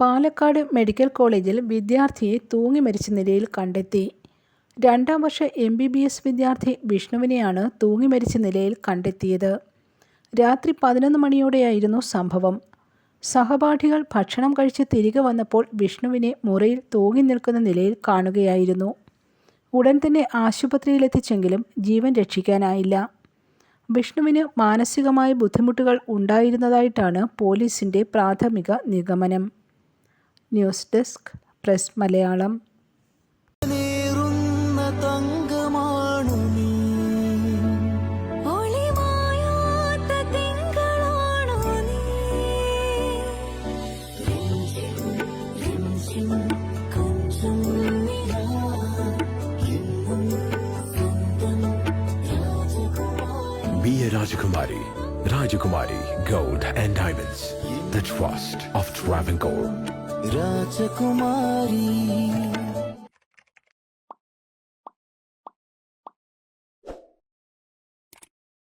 Palakkad medical കോളേജിൽ വിദ്യാർത്ഥിയെ തൂങ്ങി മരിച്ച നിലയിൽ കണ്ടെത്തി. രണ്ടാം വർഷ എം ബി ബി എസ് വിദ്യാർത്ഥി വിഷ്ണുവിനെയാണ് തൂങ്ങി മരിച്ച നിലയിൽ കണ്ടെത്തിയത്. രാത്രി പതിനൊന്ന് മണിയോടെയായിരുന്നു സംഭവം. സഹപാഠികൾ ഭക്ഷണം കഴിച്ച് തിരികെ വന്നപ്പോൾ വിഷ്ണുവിനെ മുറിയിൽ തൂങ്ങി നിൽക്കുന്ന നിലയിൽ കാണുകയായിരുന്നു. ഉടൻ തന്നെ ആശുപത്രിയിലെത്തിച്ചെങ്കിലും ജീവൻ രക്ഷിക്കാനായില്ല. വിഷ്ണുവിന് മാനസികമായ ബുദ്ധിമുട്ടുകൾ ഉണ്ടായിരുന്നതായിട്ടാണ് പോലീസിന്റെ പ്രാഥമിക നിഗമനം. ന്യൂസ് ഡെസ്ക് പ്രസ് മലയാളം നേറുന്ന തങ്കമാണു നീ ഒളിമായാത്ത തിങ്കളാണോ നീ കൊഞ്ചം നിലാ എന്നും സ്വന്തം രാജകുമാരി Be a Rajakumari. Rajakumari Gold and Diamonds. The trust of Travancore. Rajakumari.